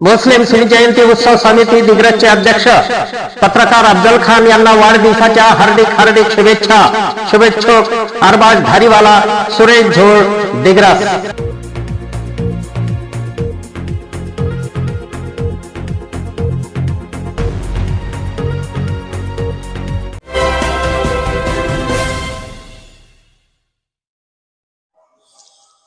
मुस्लिम सिंह जयंती उत्सव समिती दिग्रजचे अध्यक्ष पत्रकार अफजल खान यांना वाढदिवसाच्या हार्दिक हार्दिक शुभेच्छा. शुभेच्छुक अरबाज धारीवाला सुरेश झोळ दिग्रज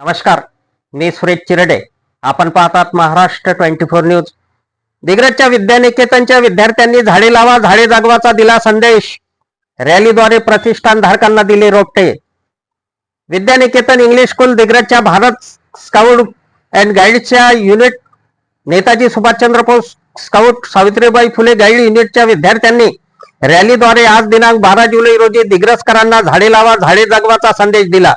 नमस्कार मी सुरेश चिरडे. आपण पाहतात महाराष्ट्र ट्वेंटी फोर न्यूज. दिग्रजच्या विद्यानिकेतनच्या विद्यार्थ्यांनी झाडे लावा झाडे जगवाचा दिला संदेश. रॅलीद्वारे प्रतिष्ठान धारकांना दिले रोपटे. विद्यानिकेतन इंग्लिश स्कूल दिग्रजच्या Bharat scout and गाईडच्या unit Netaji Subhashchandra Bose scout Savitribai Phule guide युनिटच्या विद्यार्थ्यांनी रॅलीद्वारे आज दिनांक बारा जुलै रोजी दिग्रजकरांना झाडे लावा झाडे जगवाचा संदेश दिला.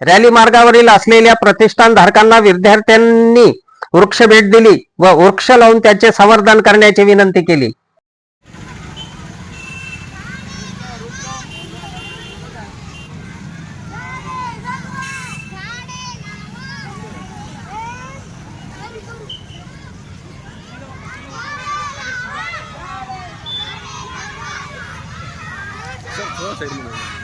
रॅली मार्गावरील असलेल्या प्रतिष्ठान धारकांना विद्यार्थ्यांनी वृक्ष भेट दिली व वृक्ष लावून त्याचे संवर्धन करण्याची विनंती केली. वृक्ष